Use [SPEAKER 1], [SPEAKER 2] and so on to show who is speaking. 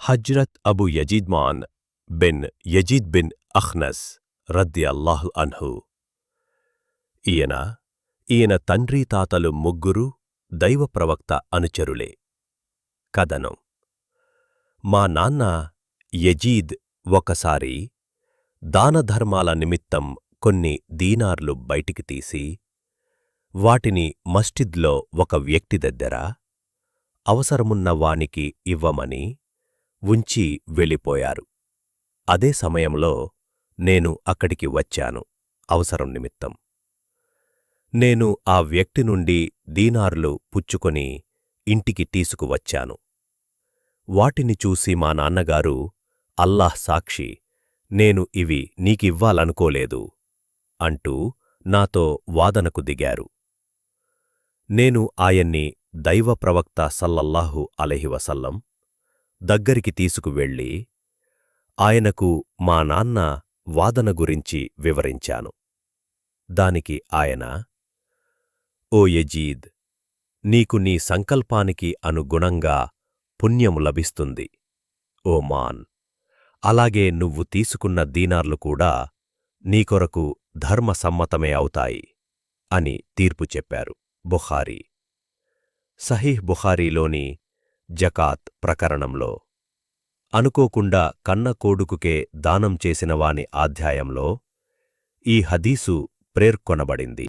[SPEAKER 1] Hazrat Abu యజీద్మాన్ బిన్ Yazid బిన్ అహ్నస్ రద్దియల్లాహు అన్హు ఈయన ఈయన తండ్రి తాతలు ముగ్గురు దైవప్రవక్త అనుచరులే. కథనం. మా నాన్న యజీద్ ఒకసారి దానధర్మాల నిమిత్తం కొన్ని దీనార్లు బయటికి తీసి వాటిని మస్జిద్లో ఒక వ్యక్తి దగ్గర అవసరమున్న వానికి ఇవ్వమని ఉంచి వెళ్ళిపోయారు. అదే సమయంలో నేను అక్కడికి వచ్చాను అవసరం నిమిత్తం. నేను ఆ వ్యక్తి నుండి దీనార్లు పుచ్చుకొని ఇంటికి తీసుకువచ్చాను. వాటిని చూసి మా నాన్నగారు అల్లాహ్ సాక్షి నేను ఇవి నీకివ్వాలనుకోలేదు అంటూ నాతో వాదనకు దిగారు. నేను ఆయన్ని దైవ ప్రవక్త సల్లల్లాహు అలహివసల్లం దగ్గరికి తీసుకువెళ్ళి ఆయనకు మా నాన్న వాదన గురించి వివరించాను. దానికి ఆయన ఓ యజీద్ నీకు నీ సంకల్పానికి అనుగుణంగా పుణ్యం లభిస్తుంది ఓ మాన్. అలాగే నువ్వు తీసుకున్న దీనార్లు కూడా నీకొరకు ధర్మసమ్మతమే అవుతాయి అని తీర్పు చెప్పారు బుఖారీ. సహీహ్ బుఖారీలోని జకాత్ ప్రకరణంలో. అనుకోకుండా కన్న కోడుకుకే దానం చేసినవాని ఆధ్యాయంలో ఈ హదీసు పేర్కొనబడింది